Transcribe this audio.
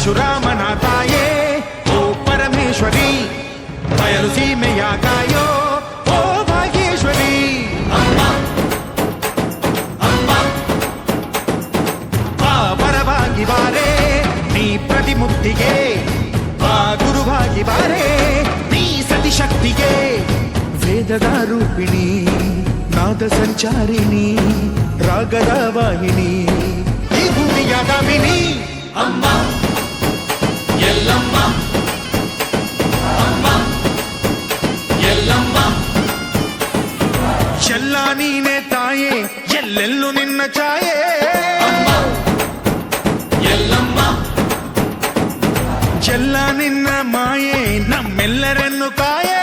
పరశురామనాథాయే ఓ పరమేశ్వరి బయలు బయలుసీమయాకాయో ఓ భాగేశ్వరి పరభాగి వారే నీ ప్రతిముక్తిగే ఆ గురుభాగి వారే నీ సతిశక్తిగే వేదదారూపిణి నాద సంచారిణి రాగదావాహిని ఈ అమ్మా. ನೀನೇ ತಾಯೇ ಎಲ್ಲೆಲ್ಲೂ ನಿನ್ನ ಛಾಯೆ ಎಲ್ಲಮ್ಮ ಎಲ್ಲ ನಿನ್ನ ಮಾಯೆ ನಮ್ಮೆಲ್ಲರನ್ನು ಕಾಯೇ